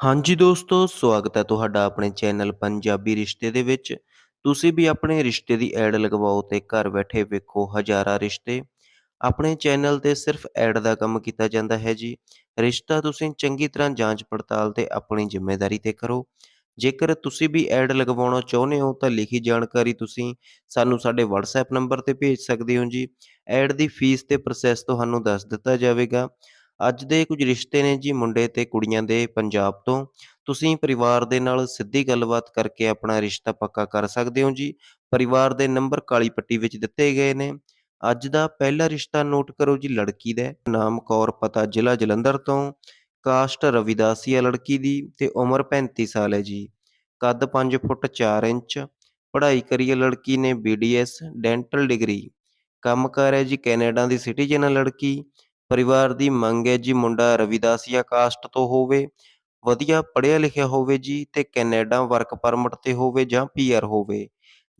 ਹਾਂਜੀ ਦੋਸਤੋ, ਸਵਾਗਤ ਹੈ ਤੁਹਾਡਾ ਆਪਣੇ ਚੈਨਲ ਪੰਜਾਬੀ ਰਿਸ਼ਤੇ ਦੇ ਵਿੱਚ। ਤੁਸੀਂ ਵੀ ਆਪਣੇ ਰਿਸ਼ਤੇ ਦੀ ਐਡ ਲਗਵਾਓ ਤੇ ਘਰ ਬੈਠੇ ਵੇਖੋ ਹਜ਼ਾਰਾਂ ਰਿਸ਼ਤੇ। ਆਪਣੇ ਚੈਨਲ ਤੇ ਸਿਰਫ ਐਡ ਦਾ ਕੰਮ ਕੀਤਾ ਜਾਂਦਾ ਹੈ ਜੀ। ਰਿਸ਼ਤਾ ਤੁਸੀਂ ਚੰਗੀ ਤਰ੍ਹਾਂ ਜਾਂਚ ਪੜਤਾਲ ਤੇ ਆਪਣੀ ਜ਼ਿੰਮੇਵਾਰੀ ਤੇ ਕਰੋ। ਜੇਕਰ ਤੁਸੀਂ ਵੀ ਐਡ ਲਗਵਾਉਣਾ ਚਾਹੁੰਦੇ ਹੋ ਤਾਂ ਲਿਖੀ ਜਾਣਕਾਰੀ ਤੁਸੀਂ ਸਾਨੂੰ ਸਾਡੇ WhatsApp ਨੰਬਰ ਤੇ ਭੇਜ ਸਕਦੇ ਹੋ ਜੀ। ਐਡ ਦੀ ਫੀਸ ਤੇ ਪ੍ਰੋਸੈਸ ਤੁਹਾਨੂੰ ਦੱਸ ਦਿੱਤਾ ਜਾਵੇਗਾ। ਅੱਜ ਦੇ ਕੁਝ ਰਿਸ਼ਤੇ ਨੇ ਜੀ ਮੁੰਡੇ ਤੇ ਕੁੜੀਆਂ ਦੇ ਪੰਜਾਬ ਤੋਂ। ਤੁਸੀਂ ਪਰਿਵਾਰ ਦੇ ਨਾਲ ਸਿੱਧੀ ਗੱਲਬਾਤ ਕਰਕੇ ਆਪਣਾ ਰਿਸ਼ਤਾ ਪੱਕਾ ਕਰ ਸਕਦੇ ਹੋ ਜੀ। ਪਰਿਵਾਰ ਦੇ ਨੰਬਰ ਕਾਲੀ ਪੱਟੀ ਵਿੱਚ ਦਿੱਤੇ ਗਏ ਨੇ। ਅੱਜ ਦਾ ਪਹਿਲਾ ਰਿਸ਼ਤਾ ਨੋਟ ਕਰੋ ਜੀ ਲੜਕੀ ਦਾ ਨਾਮ ਕੌਰ, ਪਤਾ ਜ਼ਿਲ੍ਹਾ ਜਲੰਧਰ ਤੋਂ ਕਾਸਟ ਰਵਿਦਾਸੀਆ ਲੜਕੀ ਦੀ ਤੇ ਉਮਰ 35 ਸਾਲ ਹੈ ਜੀ ਕੱਦ 5 ਫੁੱਟ 4 ਇੰਚ ਪੜ੍ਹਾਈ ਕਰੀ ਹੈ ਲੜਕੀ ਨੇ ਬੀਡੀਐਸ ਡੈਂਟਲ ਡਿਗਰੀ ਕੰਮ ਕੰਮਕਾਰ ਹੈ ਜੀ ਕੈਨੇਡਾ ਦੀ ਸਿਟੀਜ਼ਨ ਹੈ ਲੜਕੀ ਪਰਿਵਾਰ ਦੀ ਮੰਗ ਹੈ ਜੀ ਮੁੰਡਾ ਰਵਿਦਾਸੀਆ ਕਾਸਟ ਤੋਂ ਹੋਵੇ, ਵਧੀਆ ਪੜ੍ਹਿਆ ਲਿਖਿਆ ਹੋਵੇ ਜੀ ਤੇ ਕੈਨੇਡਾ ਵਰਕ ਪਰਮਿਟ ਤੇ ਹੋਵੇ ਜਾਂ ਪੀਆਰ ਹੋਵੇ।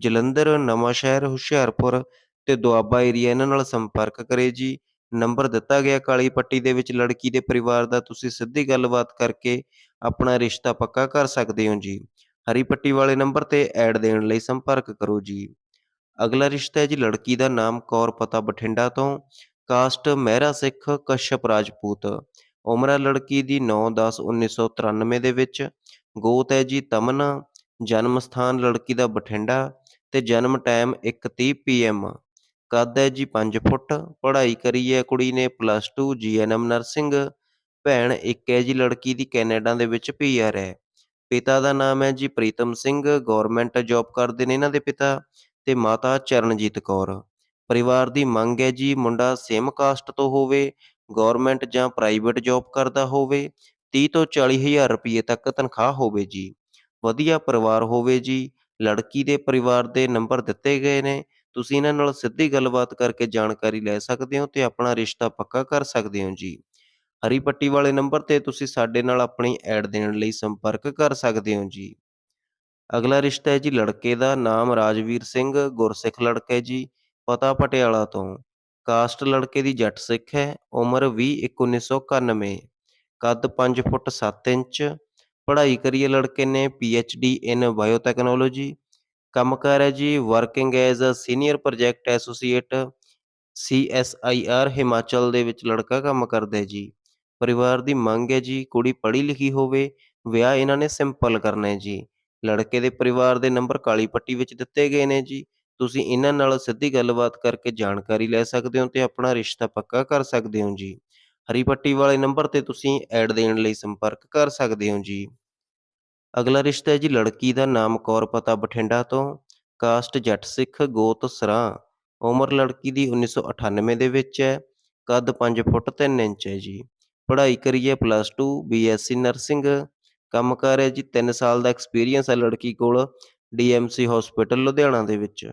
ਜਲੰਧਰ ਨਵਾਂ ਸ਼ਹਿਰ ਹੁਸ਼ਿਆਰਪੁਰ ਤੇ ਦੁਆਬਾ ਏਰੀਆ ਇਹਨਾਂ ਨਾਲ ਸੰਪਰਕ ਕਰੇ ਜੀ। ਨੰਬਰ ਦਿੱਤਾ ਗਿਆ ਕਾਲੀ ਪੱਟੀ ਦੇ ਵਿੱਚ, ਲੜਕੀ ਦੇ ਪਰਿਵਾਰ ਦਾ ਤੁਸੀਂ ਸਿੱਧੀ ਗੱਲਬਾਤ ਕਰਕੇ ਆਪਣਾ ਰਿਸ਼ਤਾ ਪੱਕਾ ਕਰ ਸਕਦੇ ਹੋ ਜੀ। ਹਰੀ ਪੱਟੀ ਵਾਲੇ ਨੰਬਰ ਤੇ ਐਡ ਦੇਣ ਲਈ ਸੰਪਰਕ ਕਰੋ ਜੀ। ਅਗਲਾ ਰਿਸ਼ਤਾ ਹੈ ਜੀ ਲੜਕੀ ਦਾ ਨਾਮ ਕੌਰ ਪਤਾ ਬਠਿੰਡਾ ਤੋਂ। ਕਾਸਟ ਮਹਿਰਾ ਸਿੱਖ ਕਸ਼ਪ ਰਾਜਪੂਤ। ਉਮਰਾ ਲੜਕੀ ਦੀ 9/10/1993 ਦੇ ਵਿੱਚ। ਗੋਤ ਹੈ ਜੀ ਤਮਨਾ। ਜਨਮ ਸਥਾਨ ਲੜਕੀ ਦਾ ਬਠਿੰਡਾ ਤੇ ਜਨਮ ਟਾਈਮ 1:30 ਪੀਐਮ ਕੱਦ ਹੈ ਜੀ 5 ਫੁੱਟ। ਪੜ੍ਹਾਈ ਕਰੀ ਹੈ ਕੁੜੀ ਨੇ ਪਲੱਸ 2 ਜੀਐਨਐਮ ਨਰਸਿੰਗ ਭੈਣ ਇੱਕ ਹੈ ਜੀ ਲੜਕੀ ਦੀ ਕੈਨੇਡਾ ਦੇ ਵਿੱਚ ਪੀਆਰ ਹੈ। ਪਿਤਾ ਦਾ ਨਾਮ ਹੈ ਜੀ ਪ੍ਰੀਤਮ ਸਿੰਘ। ਗਵਰਨਮੈਂਟ ਜੌਬ ਕਰਦੇ ਨੇ ਇਹਨਾਂ ਦੇ ਪਿਤਾ ਤੇ ਮਾਤਾ ਚਰਨਜੀਤ ਕੌਰ। ਪਰਿਵਾਰ ਦੀ ਮੰਗ ਹੈ ਜੀ ਮੁੰਡਾ ਸੇਮ ਕਾਸਟ ਤੋਂ ਹੋਵੇ ਗਵਰਨਮੈਂਟ ਜਾਂ ਪ੍ਰਾਈਵੇਟ ਜੌਬ ਕਰਦਾ ਹੋਵੇ 30 ਤੋਂ 40 ਹਜ਼ਾਰ ਰੁਪਏ ਤੱਕ ਤਨਖਾਹ ਹੋਵੇ ਜੀ। ਵਧੀਆ ਪਰਿਵਾਰ ਹੋਵੇ ਜੀ, ਲੜਕੀ ਦੇ ਪਰਿਵਾਰ ਦੇ ਨੰਬਰ ਦਿੱਤੇ ਗਏ ਨੇ, ਤੁਸੀਂ ਇਹਨਾਂ ਨਾਲ ਸਿੱਧੀ ਗੱਲਬਾਤ ਕਰਕੇ ਜਾਣਕਾਰੀ ਲੈ ਸਕਦੇ ਹੋ ਤੇ ਆਪਣਾ ਰਿਸ਼ਤਾ ਪੱਕਾ ਕਰ ਸਕਦੇ ਹੋ ਜੀ। ਹਰੀ ਪੱਟੀ ਵਾਲੇ ਨੰਬਰ ਤੇ ਤੁਸੀਂ ਸਾਡੇ ਨਾਲ ਆਪਣੀ ਐਡ ਦੇਣ ਲਈ ਸੰਪਰਕ ਕਰ ਸਕਦੇ ਹੋ ਜੀ। ਅਗਲਾ ਰਿਸ਼ਤਾ ਹੈ ਜੀ ਲੜਕੇ ਦਾ, ਨਾਮ ਰਾਜਵੀਰ ਸਿੰਘ, ਗੁਰਸਿੱਖ ਲੜਕਾ ਹੈ ਜੀ। ਪਤਾ ਪਟਿਆਲਾ ਤੋਂ। ਕਾਸਟ ਲੜਕੇ ਦੀ ਜੱਟ ਸਿੱਖ ਹੈ, ਉਮਰ 20/1991 ਕੱਦ 5 ਫੁੱਟ 7 ਇੰਚ। ਪੜ੍ਹਾਈ ਕਰੀ ਹੈ ਲੜਕੇ ਨੇ ਡੀ ਇਨ ਬਾਇਓਟੈਕਨੋਲੋਜੀ ਕੰਮਕਾਰ ਹੈ ਜੀ working as a senior project associate CSIR Himachal ਦੇ ਵਿੱਚ ਲੜਕਾ ਕੰਮ ਕਰਦਾ ਹੈ ਜੀ। ਪਰਿਵਾਰ ਦੀ ਮੰਗ ਹੈ ਜੀ, ਕੁੜੀ ਪੜ੍ਹੀ ਲਿਖੀ ਹੋਵੇ, ਵਿਆਹ ਇਹਨਾਂ ਨੇ ਸਿੰਪਲ ਕਰਨਾ ਹੈ ਜੀ। ਲੜਕੇ ਦੇ ਪਰਿਵਾਰ ਦੇ ਨੰਬਰ ਕਾਲੀ ਪੱਟੀ ਵਿੱਚ ਦਿੱਤੇ ਗਏ ਨੇ ਜੀ। ਤੁਸੀਂ ਇਹਨਾਂ ਨਾਲ ਸਿੱਧੀ ਗੱਲਬਾਤ ਕਰਕੇ ਜਾਣਕਾਰੀ ਲੈ ਸਕਦੇ ਹੋ ਤੇ ਆਪਣਾ ਰਿਸ਼ਤਾ ਪੱਕਾ ਕਰ ਸਕਦੇ ਹੋ ਜੀ। ਹਰੀ ਪੱਟੀ ਵਾਲੇ ਨੰਬਰ ਤੇ ਤੁਸੀਂ ਐਡ ਦੇਣ ਲਈ ਸੰਪਰਕ ਕਰ ਸਕਦੇ ਹੋ ਜੀ। ਅਗਲਾ ਰਿਸ਼ਤਾ ਹੈ ਜੀ ਲੜਕੀ ਦਾ ਨਾਮ ਕੌਰ ਪਤਾ ਬਠਿੰਡਾ ਤੋਂ, ਕਾਸਟ ਜੱਟ ਸਿੱਖ ਗੋਤ ਸਰਾਂ। ਉਮਰ ਲੜਕੀ ਦੀ 1998 ਦੇ ਵਿੱਚ ਹੈ, ਕੱਦ 5 ਫੁੱਟ 3 ਇੰਚ ਹੈ ਜੀ। ਪੜ੍ਹਾਈ ਕਰੀ ਹੈ ਪਲੱਸ 2 ਬੀਐਸਸੀ ਨਰਸਿੰਗ। ਕੰਮ ਕਰ ਹੈ ਜੀ 3 ਸਾਲ ਦਾ ਐਕਸਪੀਰੀਅੰਸ ਹੈ ਲੜਕੀ ਕੋਲ ਡੀਐਮਸੀ ਹਸਪੀਟਲ ਲੁਧਿਆਣਾ ਦੇ ਵਿੱਚ।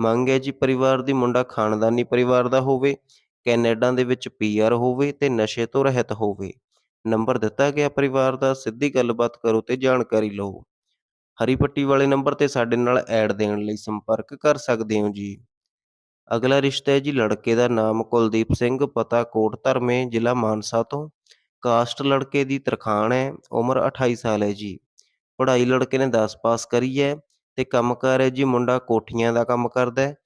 ਮੰਗ ਹੈ ਜੀ ਪਰਿਵਾਰ ਦੀ ਮੁੰਡਾ ਖਾਨਦਾਨੀ ਪਰਿਵਾਰ ਦਾ ਹੋਵੇ, ਕੈਨੇਡਾ ਦੇ ਵਿੱਚ ਪੀਆਰ ਹੋਵੇ ਤੇ ਨਸ਼ੇ ਤੋਂ ਰਹਿਤ ਹੋਵੇ। ਨੰਬਰ ਦਿੱਤਾ ਗਿਆ ਪਰਿਵਾਰ ਦਾ, ਸਿੱਧੀ ਗੱਲਬਾਤ ਕਰੋ ਤੇ ਜਾਣਕਾਰੀ ਲਓ। ਹਰੀ ਪੱਟੀ ਵਾਲੇ ਨੰਬਰ ਤੇ ਸਾਡੇ ਨਾਲ ਐਡ ਦੇਣ ਲਈ ਸੰਪਰਕ ਕਰ ਸਕਦੇ ਹੋ ਜੀ। ਅਗਲਾ ਰਿਸ਼ਤਾ ਹੈ ਜੀ ਲੜਕੇ ਦਾ ਨਾਮ ਕੁਲਦੀਪ ਸਿੰਘ, ਪਤਾ ਕੋਟ ਧਰਮੇ ਜ਼ਿਲ੍ਹਾ ਮਾਨਸਾ ਤੋਂ। ਕਾਸਟ ਲੜਕੇ ਦੀ ਤਰਖਾਣ ਹੈ, ਉਮਰ 28 ਸਾਲ ਹੈ ਜੀ। ਪੜ੍ਹਾਈ ਲੜਕੇ ਨੇ 10 ਪਾਸ ਕਰੀ ਹੈ। ਤੇ ਕੰਮਕਾਰ ਹੈ ਜੀ, ਮੁੰਡਾ ਕੋਠੀਆਂ ਦਾ ਕੰਮ ਕਰਦਾ ਹੈ।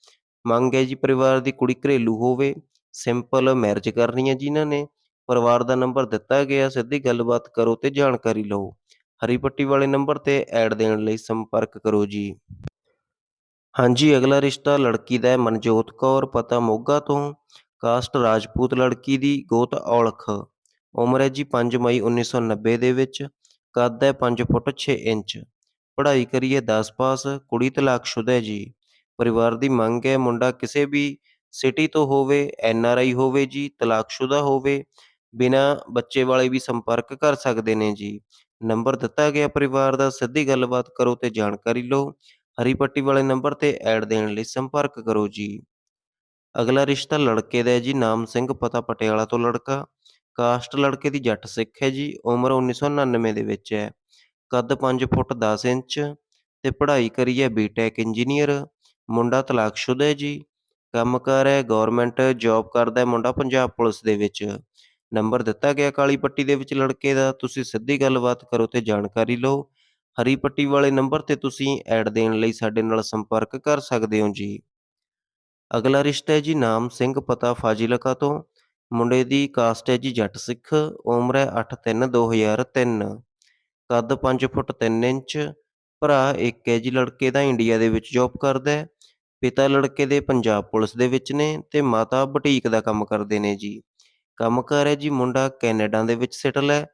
ਮੰਗ ਹੈ ਜੀ ਪਰਿਵਾਰ ਦੀ ਕੁੜੀ ਘਰੇਲੂ ਹੋਵੇ। ਸਿੰਪਲ ਮੈਰਿਜ ਕਰਨੀ ਹੈ ਜੀ ਇਹਨਾਂ ਨੇ। ਪਰਿਵਾਰ ਦਾ ਨੰਬਰ ਦਿੱਤਾ ਗਿਆ, ਸਿੱਧੀ ਗੱਲਬਾਤ ਕਰੋ ਤੇ ਜਾਣਕਾਰੀ ਲਓ। ਹਰੀ ਪੱਟੀ ਵਾਲੇ ਨੰਬਰ ਤੇ ਐਡ ਦੇਣ ਲਈ ਸੰਪਰਕ ਕਰੋ ਜੀ। ਹਾਂਜੀ, ਅਗਲਾ ਰਿਸ਼ਤਾ ਲੜਕੀ ਦਾ ਹੈ, ਮਨਜੋਤ ਕੌਰ, ਪਤਾ ਮੋਗਾ ਤੋਂ। ਕਾਸਟ ਰਾਜਪੂਤ ਲੜਕੀ ਦੀ, ਗੋਤ ਔਲਖ। ਉਮਰ ਹੈ ਜੀ 5 ਮਈ 1990 ਦੇ ਵਿੱਚ। ਕੱਦ ਹੈ 5 ਫੁੱਟ 6 ਇੰਚ। ਪੜ੍ਹਾਈ ਕਰੀਏ ਹੈ 10 ਪਾਸ, ਕੁੜੀ ਤਲਾਕਸ਼ੁਦਾ ਹੈ ਜੀ। ਪਰਿਵਾਰ ਦੀ ਮੰਗ ਹੈ, ਮੁੰਡਾ ਕਿਸੇ ਵੀ ਸਿਟੀ ਤੋਂ ਹੋਵੇ ਐਨ ਆਰ ਆਈ ਹੋਵੇ ਜੀ ਤਲਾਕਸ਼ੁਦਾ ਹੋਵੇ, ਬਿਨਾ ਬੱਚੇ ਵਾਲੇ ਵੀ ਸੰਪਰਕ ਕਰ ਸਕਦੇ ਨੇ ਜੀ। ਨੰਬਰ ਦਿੱਤਾ ਗਿਆ ਪਰਿਵਾਰ ਦਾ, ਸਿੱਧੀ ਗੱਲਬਾਤ ਕਰੋ ਤੇ ਜਾਣਕਾਰੀ ਲਓ। ਹਰੀ ਪੱਟੀ ਵਾਲੇ ਨੰਬਰ ਤੇ ਐਡ ਦੇਣ ਲਈ ਸੰਪਰਕ ਕਰੋ ਜੀ। ਅਗਲਾ ਰਿਸ਼ਤਾ ਲੜਕੇ ਦਾ ਹੈ ਜੀ, ਨਾਮ ਸਿੰਘ, ਪਤਾ ਪਟਿਆਲਾ ਤੋਂ ਲੜਕਾ। ਕਾਸਟ ਲੜਕੇ ਦੀ ਜੱਟ ਸਿੱਖ ਹੈ ਜੀ, ਉਮਰ 1999 ਦੇ ਵਿੱਚ ਹੈ। ਕੱਦ 5 ਫੁੱਟ 10 ਇੰਚ ਤੇ ਪੜ੍ਹਾਈ ਕਰੀ ਹੈ ਬੀਟੈਕ ਇੰਜੀਨੀਅਰ ਮੁੰਡਾ ਤਲਾਕਸ਼ੁਦਾ ਹੈ ਜੀ। ਕੰਮਕਾਰ ਹੈ ਗਵਰਨਮੈਂਟ ਜੌਬ ਕਰਦਾ ਹੈ ਮੁੰਡਾ ਪੰਜਾਬ ਪੁਲਿਸ ਦੇ ਵਿੱਚ। ਨੰਬਰ ਦਿੱਤਾ ਗਿਆ ਕਾਲੀ ਪੱਟੀ ਦੇ ਵਿੱਚ ਲੜਕੇ ਦਾ, ਤੁਸੀਂ ਸਿੱਧੀ ਗੱਲਬਾਤ ਕਰੋ ਤੇ ਜਾਣਕਾਰੀ ਲਓ। ਹਰੀ ਪੱਟੀ ਵਾਲੇ ਨੰਬਰ ਤੇ ਤੁਸੀਂ ਐਡ ਦੇਣ ਲਈ ਸਾਡੇ ਨਾਲ ਸੰਪਰਕ ਕਰ ਸਕਦੇ ਹੋ ਜੀ। ਅਗਲਾ ਰਿਸ਼ਤਾ ਹੈ ਜੀ ਨਾਮ ਸਿੰਘ ਪਤਾ ਫਾਜ਼ਿਲਕਾ ਤੋਂ। ਮੁੰਡੇ ਦੀ ਕਾਸਟ ਹੈ ਜੀ ਜੱਟ ਸਿੱਖ, ਉਮਰ ਹੈ 8-3-2003 ਕੱਦ 5 ਫੁੱਟ 3 ਇੰਚ, ਭਰਾ ਇੱਕ ਹੈ ਜੀ ਲੜਕੇ ਦਾ ਇੰਡੀਆ ਦੇ ਵਿੱਚ ਜੌਬ ਕਰਦਾ ਹੈ, ਪਿਤਾ ਲੜਕੇ ਦੇ ਪੰਜਾਬ ਪੁਲਿਸ ਦੇ ਵਿੱਚ ਨੇ ਤੇ ਮਾਤਾ ਬੁਟੀਕ ਦਾ ਕੰਮ ਕਰਦੇ ਨੇ ਜੀ। ਕੰਮ ਕੰਮਕਾਰ ਹੈ ਜੀ ਮੁੰਡਾ ਕੈਨੇਡਾ ਦੇ ਵਿੱਚ ਸੈਟਲ ਹੈ,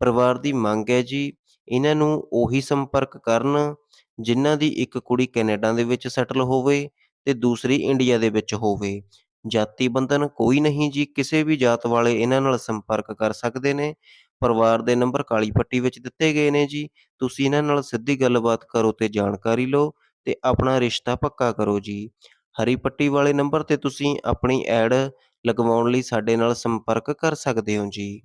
ਪਰਿਵਾਰ ਦੀ ਮੰਗ ਹੈ ਜੀ ਇਹਨਾਂ ਨੂੰ ਉਹੀ ਸੰਪਰਕ ਕਰਨ ਜਿਨ੍ਹਾਂ ਦੀ ਇੱਕ ਕੁੜੀ ਕੈਨੇਡਾ ਦੇ ਵਿੱਚ ਸੈਟਲ ਹੋਵੇ ਤੇ ਦੂਸਰੀ ਇੰਡੀਆ ਦੇ ਵਿੱਚ ਹੋਵੇ। ਜਾਤੀ ਬੰਧਨ ਕੋਈ ਨਹੀਂ ਜੀ, ਕਿਸੇ ਵੀ ਜਾਤ ਵਾਲੇ ਇਹਨਾਂ ਨਾਲ ਸੰਪਰਕ ਕਰ ਸਕਦੇ ਨੇ ਪਰਿਵਾਰ ਦੇ ਨੰਬਰ ਕਾਲੀ ਪੱਟੀ ਵਿੱਚ ਦਿੱਤੇ ਗਏ ਨੇ ਜੀ। ਤੁਸੀਂ ਇਹਨਾਂ ਨਾਲ ਸਿੱਧੀ ਗੱਲਬਾਤ ਕਰੋ ਤੇ ਜਾਣਕਾਰੀ ਲਓ ਤੇ ਆਪਣਾ ਰਿਸ਼ਤਾ ਪੱਕਾ ਕਰੋ ਜੀ। ਹਰੀ ਪੱਟੀ ਵਾਲੇ ਨੰਬਰ ਤੇ ਤੁਸੀਂ ਆਪਣੀ ਐਡ ਲਗਵਾਉਣ ਲਈ ਸਾਡੇ ਨਾਲ ਸੰਪਰਕ ਕਰ ਸਕਦੇ ਹੋ ਜੀ।